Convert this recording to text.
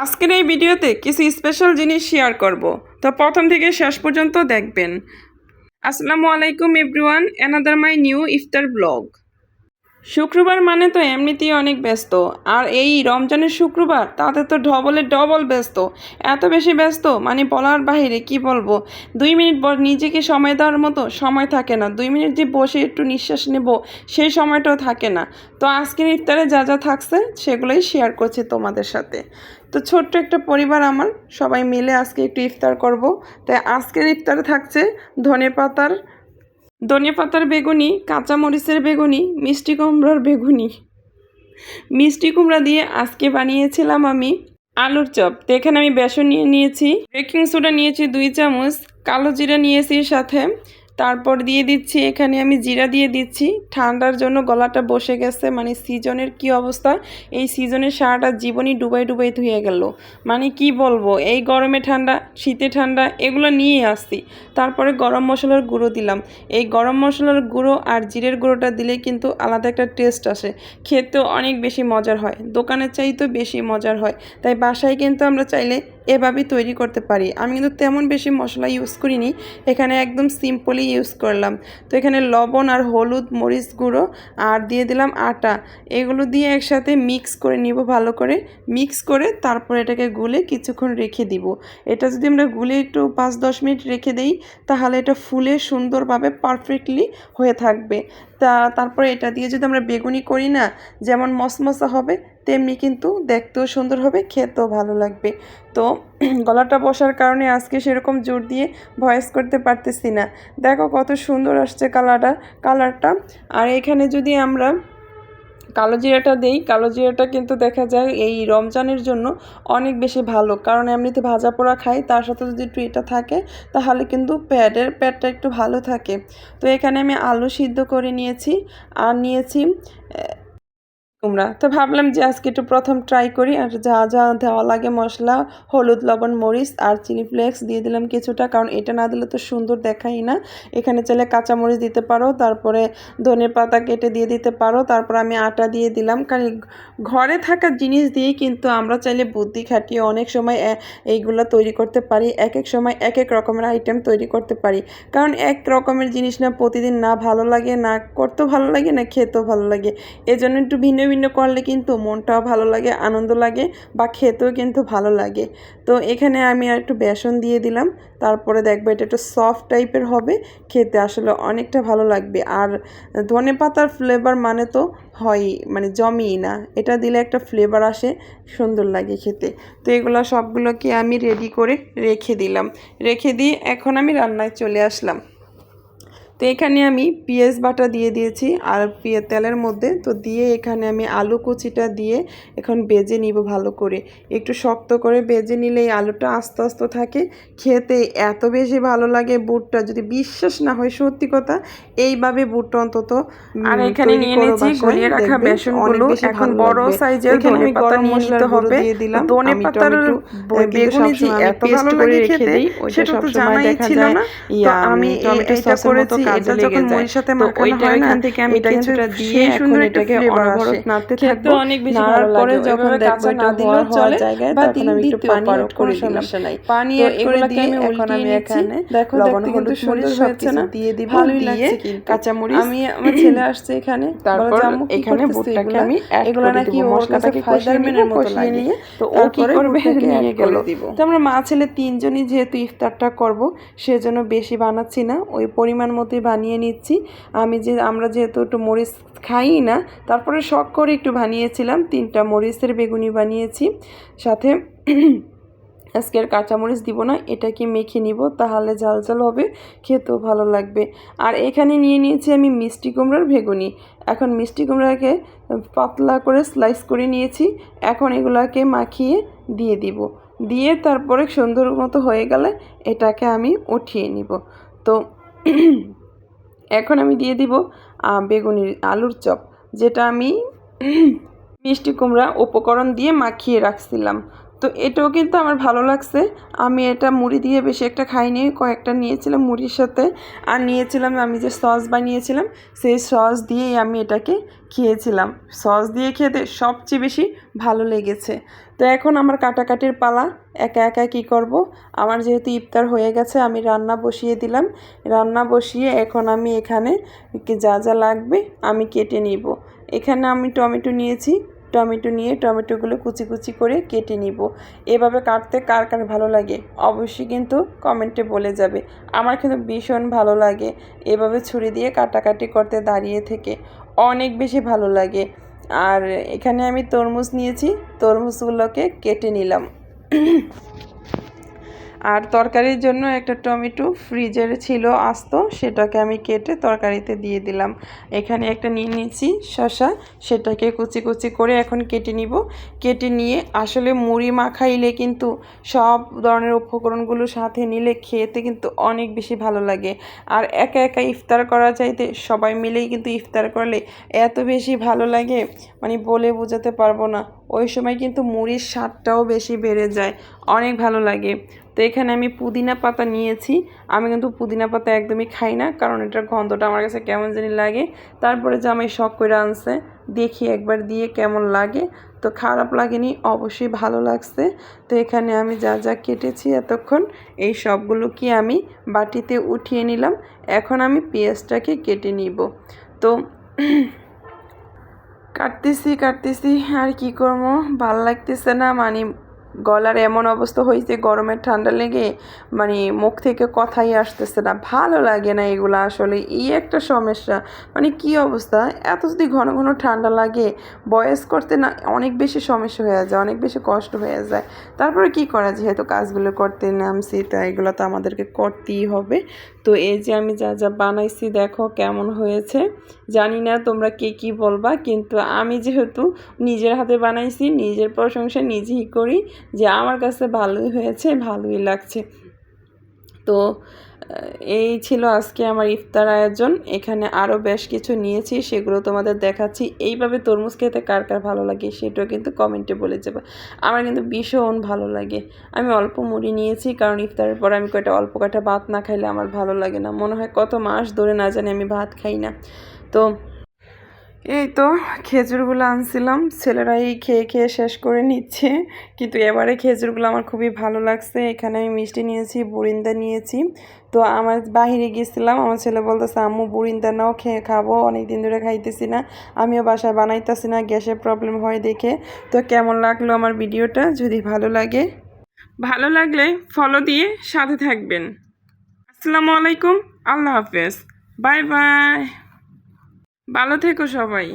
আজকের এই ভিডিওতে কিছু স্পেশাল জিনিস শেয়ার করব। তো প্রথম থেকে শেষ পর্যন্ত দেখবেন। আসসালামু আলাইকুম everyone another my new iftar blog শুক্রবার মানে তো এমনিতেই অনেক ব্যস্ত। আর এই রমজানের শুক্রবার, তাতে তো ডবলে ডবল ব্যস্ত। এত বেশি ব্যস্ত? মানে বলার বাইরে কি বলব? দুই মিনিট পর নিজেকে সময় দেওয়ার মতো সময় থাকে না। দুই মিনিট যে বসে একটু নিঃশ্বাস নেব, সেই সময়টাও থাকে না। তো আজকের ইফতারে যা যা থাকছে, সেগুলোই শেয়ার করছি তোমাদের সাথে। তো ছোট্ট একটা পরিবার আমার, সবাই মিলে আজকে একটু ইফতার করব। তাই আজকের ইফতারে থাকছে ধনে পাতার ধনে পাতার বেগুনি কাঁচামরিচের বেগুনি, মিষ্টি কুমড়োর বেগুনি। মিষ্টি কুমড়া দিয়ে আজকে বানিয়েছিলাম আমি আলুর চপ। তো এখানে আমি বেসন নিয়ে নিয়েছি। বেকিং সোডা নিয়েছি দুই চামচ, কালো জিরা নিয়েছি সাথে। তারপর দিয়ে দিচ্ছি, এখানে আমি জিরা দিয়ে দিচ্ছি। ঠান্ডার জন্য গলাটা বসে গেছে মানে সিজনের কি অবস্থা? এই সিজনের সারাটা জীবনই ডুবাই ডুবাই ধুয়ে গেল। মানে কি বলব, এই গরমে ঠান্ডা, শীতে ঠান্ডা, এগুলো নিয়ে আসছি। তারপরে গরম মশলার গুঁড়ো দিলাম। এই গরম মশলার গুঁড়ো আর জিরের গুঁড়োটা দিলে কিন্তু আলাদা একটা টেস্ট আসে। খেতেও অনেক বেশি মজার হয়, দোকানের চাইতেও বেশি মজার হয়। তাই বাসায় কিন্তু আমরা চাইলে এভাবেই তৈরি করতে পারি। আমি কিন্তু তেমন বেশি মশলা ইউজ করিনি। এখানে একদম সিম্পলি ইউজ করলাম। তো এখানে লবণ আর হলুদ, মরিচ গুঁড়ো আর দিয়ে দিলাম আটা। এগুলো দিয়ে একসাথে মিক্স করে নিব ভালো করে। মিক্স করে তারপর এটাকে গুলে কিছুক্ষণ রেখে দিব। এটা যদি আমরা গুলে একটু পাঁচ দশ মিনিট রেখে দেই, তাহলে এটা ফুলে সুন্দরভাবে পারফেক্টলি হয়ে থাকবে। তা তারপরে এটা দিয়ে যদি আমরা বেগুনি করি না, যেমন মশমশা হবে, তেমনি কিন্তু দেখতেও সুন্দর হবে, খেতেও ভালো লাগবে। তো গলাটা বসার কারণে আজকে সেরকম জোর দিয়ে ভয়েস করতে পারতেছি না। দেখো কত সুন্দর আসছে কালারটা কালারটা আর এখানে যদি আমরা কালো জিরাটা দেই। কালো জিরাটা কিন্তু দেখা যায় এই রমজানের জন্য অনেক বেশি ভালো। কারণ এমনিতে ভাজা পোড়া খাই, তার সাথে যদি একটু এটা থাকে, তাহলে কিন্তু প্যাডের প্যাডটা একটু ভালো থাকে। তো এখানে আমি আলু সিদ্ধ করে নিয়েছি। আর নিয়েছি কুমড়া তো ভাবলাম যে আজকে একটু প্রথম ট্রাই করি, আর যা যা দেওয়া লাগে মশলা, হলুদ, লবণ, মরিচ আর চিলি ফ্লেক্স দিয়ে দিলাম কিছুটা, কারণ এটা না দিলে তো সুন্দর দেখাই না। এখানে চাইলে কাঁচা মরিচ দিতে পারো, তারপরে ধনে পাতা কেটে দিয়ে দিতে পারো, তারপর আমি আটা দিয়ে দিলাম। কারণ ঘরে থাকা জিনিস দিয়েই কিন্তু আমরা চাইলে বুদ্ধি খাটিয়ে অনেক সময় এইগুলো তৈরি করতে পারি এক এক সময় এক এক রকমের আইটেম তৈরি করতে পারি। কারণ এক রকমের জিনিস না প্রতিদিন না ভালো লাগে, না করতেও ভালো লাগে, না খেতেও ভালো লাগে। এজন্য একটু ভিন্ন ভিন্ন করলে কিন্তু মনটাও ভালো লাগে, আনন্দ লাগে বা খেতেও কিন্তু ভালো লাগে। তো এখানে আমি আর একটু বেসন দিয়ে দিলাম, তারপরে দেখব এটা একটু সফট টাইপের হবে, খেতে আসলে অনেকটা ভালো লাগবে। আর ধনে পাতার ফ্লেভার মানে তো হয়ই মানে জমেই না, এটা দিলে একটা ফ্লেভার আসে, সুন্দর লাগে খেতে। তো এগুলো সবগুলোকে আমি রেডি করে রেখে দিলাম। রেখে দিয়ে এখন আমি রান্নায় চলে আসলাম। তো এখানে আমি পেঁয়াজ বাটা দিয়ে দিয়েছি আর পেঁয়া তেলের মধ্যে। তো দিয়ে এখানে আমি আলু কুচিটা দিয়ে এখন বেজে নিব ভালো করে। একটু শক্ত করে বেজে নিলে এই আলুটা আস্তে আস্তে থাকে। খেতে এত বেশি ভালো লাগে বুটটা যদি বিশ্বাস না হয় সত্যি কথা এইভাবে বুটটা অন্তত আর এখানে নিয়ে নিয়েছি গলিয়ে রাখা বেসনগুলো। এখন বড় সাইজের ধনেপাতা গরম নিয়ে নিতে হবে। ধনে পাতার বেগুনি যে এত ভালো লাগে খেতে, সেটা তো জানাই ছিল না। তো আমি মতো করেছি, কাজে লেগে যায়। তো ওইটা ওইখান থেকে আমি কিছুটা দিয়ে এখন এটাকে অনবরত নাড়তে থাকব। অনেক বেশি ভালো লাগে। যখন দেখব এটা হওয়ার হওয়ার জায়গায় তখন আমি একটু পানি অ্যাড করে দিলাম পানি অ্যাড করে দিয়ে এখন আমি এখানে দেখো, লবণ হলুদ কিন্তু মরিচ সুন্দর হয়েছে না? দিয়ে দিব ভালোই লাগছে কিন্তু। কাঁচামরিচ আমি আমার ছেলে আসছে এখানে তারপর বলে যে, "আম্মু, কি এখানে এগুলা?" আমি এগুলা নাকি ওর কাছে ফাইদারম্যানের মতো লাগে। নিয়ে তো ও কি করবে নিয়ে গেল তো আমরা মা ছেলে তিনজনই যেহেতু ইফতারটা করব সেজন্য বেশি বানাচ্ছি না ওই পরিমাণ মতোই বানিয়ে নিচ্ছি। আমি যে, আমরা যেহেতু একটু মরিচ খাই না, তারপরে শখ করে একটু বানিয়েছিলাম। তিনটা মরিচের বেগুনি বানিয়েছি। সাথে আজকের কাঁচামরিচ দিব না এটাকে মেখে নিব? তাহলে ঝাল ঝাল হবে, খেতেও ভালো লাগবে। আর এখানে নিয়ে নিয়েছি আমি মিষ্টি কুমড়ার বেগুনি। এখন মিষ্টি কুমড়াকে পাতলা করে স্লাইস করে নিয়েছি। এখন এগুলাকে মাখিয়ে দিয়ে দিব। দিয়ে তারপরে সুন্দর মতো হয়ে গেলে এটাকে আমি উঠিয়ে নিব। তো এখন আমি দিয়ে দিব বেগুনি বেগুনির আলুর চপ, যেটা আমি মিষ্টি কুমড়া উপকরণ দিয়ে মাখিয়ে রাখছিলাম। তো এটাও কিন্তু আমার ভালো লাগছে। আমি এটা মুড়ি দিয়ে বেশি একটা খাইনি, কয়েকটা নিয়েছিলাম মুড়ির সাথে। আর নিয়েছিলাম আমি যে সস বানিয়েছিলাম, সেই সস দিয়েই আমি এটাকে খেয়েছিলাম। সস দিয়ে খেতে সবচেয়ে বেশি ভালো লেগেছে। তো এখন আমার কাটাকাটির পালা, একা একা কী করব? আমার যেহেতু ইফতার হয়ে গেছে, আমি রান্না বসিয়ে দিলাম। রান্না বসিয়ে এখন আমি এখানে যা যা লাগবে আমি কেটে নিব। এখানে আমি টমেটো নিয়েছি টমেটো নিয়ে টমেটোগুলো কুচি কুচি করে কেটে নিব। এভাবে কাটতে কার কার ভালো লাগে অবশ্যই কিন্তু কমেন্টে বলে যাবে। আমার কিন্তু ভীষণ ভালো লাগে এভাবে ছুরি দিয়ে কাটাকাটি করতে দাঁড়িয়ে থেকে। অনেক বেশি ভালো লাগে। আর এখানে আমি তরমুজ নিয়েছি, তরমুজগুলোকে কেটে নিলাম। আর তরকারির জন্য একটা টমেটো ফ্রিজের ছিল আস্ত, সেটাকে আমি কেটে তরকারিতে দিয়ে দিলাম। এখানে একটা নিয়ে নিয়েছি শশা সেটাকে কুচি কুচি করে এখন কেটে নিব। কেটে নিয়ে আসলে মুড়ি মাখাইলে কিন্তু সব ধরনের উপকরণগুলো সাথে নিলে খেতে কিন্তু অনেক বেশি ভালো লাগে। আর একা একা ইফতার করা চাইতে সবাই মিলেই কিন্তু ইফতার করলে এত বেশি ভালো লাগে মানে বলে বোঝাতে পারব না। ওই সময় কিন্তু মুড়ির স্বাদটাও বেশি বেড়ে যায়, অনেক ভালো লাগে। তো এখানে আমি পুদিনা পাতা নিয়েছি, আমি কিন্তু পুদিনা পাতা একদমই খাই না, কারণ এটার গন্ধটা আমার কাছে কেমন জানি লাগে। তারপরে জামাই শখ করে আনছে, দেখি একবার দিয়ে কেমন লাগে। তো খারাপ লাগেনি, অবশ্যই ভালো লাগছে। তো এখানে আমি যা যা কেটেছি এতক্ষণ, এই সবগুলো কি আমি বাটিতে উঠিয়ে নিলাম, এখন আমি পেঁয়াজটাকে কেটে নিব। তো কাটতেছি কাটতেছি আর কি করব? ভালো লাগতেছে না মানে গলার এমন অবস্থা হয়েছে, গরমের ঠান্ডা লেগে মানে মুখ থেকে কথাই আসতেছে না। ভালো লাগে না এগুলো আসলে, এই একটা সমস্যা। মানে কি অবস্থা? এত যদি ঘন ঘন ঠান্ডা লাগে, বয়স করতে না, অনেক বেশি সমস্যা হয়ে যায়, অনেক বেশি কষ্ট হয়ে যায়। তারপরে কি করা যেহেতু কাজগুলো করতে নামছি, তা এগুলো তো আমাদেরকে করতেই হবে। তো এই যে আমি যা যা বানাইছি, দেখো কেমন হয়েছে। জানি না তোমরা কে কি বলবা, কিন্তু আমি যেহেতু নিজের হাতে বানাইছি, নিজের প্রশংসা নিজেই করি। যে আমার কাছে ভালোই হয়েছে, ভালোই লাগছে। তো এই ছিল আজকে আমার ইফতার আয়োজন। এখানে আরও বেশ কিছু নিয়েছি, সেগুলো তোমাদের দেখাচ্ছি। এইভাবে তরমুজ খেতে কার কার ভালো লাগে সেটাও কিন্তু কমেন্টে বলে যাবে। আমার কিন্তু ভীষণ ভালো লাগে। আমি অল্প মুড়ি নিয়েছি, কারণ ইফতারের পর আমি কয়টা অল্প কয়টা ভাত না খাইলে আমার ভালো লাগে না। মনে হয় কত মাস ধরে না জানি আমি ভাত খাই না। তো এই তো খেজুরগুলো আনছিলাম, ছেলেরাই খেয়ে খেয়ে শেষ করে নিচ্ছে। কিন্তু এবারে খেজুরগুলো আমার খুবই ভালো লাগছে। এখানে আমি মিষ্টি নিয়েছি, বুরিন্দা নিয়েছি। তো আমার বাহিরে গেছিলাম, আমার ছেলে বলতেছে, আম্মু, বুরিন্দা নাও, খেয়ে খাব অনেক দিন ধরে খাইতেছি না। আমিও বাসায় বানাইতেছি না, গ্যাসের প্রবলেম হয় দেখে। তো কেমন লাগল আমার ভিডিওটা? যদি ভালো লাগে, ভালো লাগলে ফলো দিয়ে সাথে থাকবেন। আসসালামু আলাইকুম, আল্লাহ হাফেজ। Bye bye. ভালো থেকো সবাই।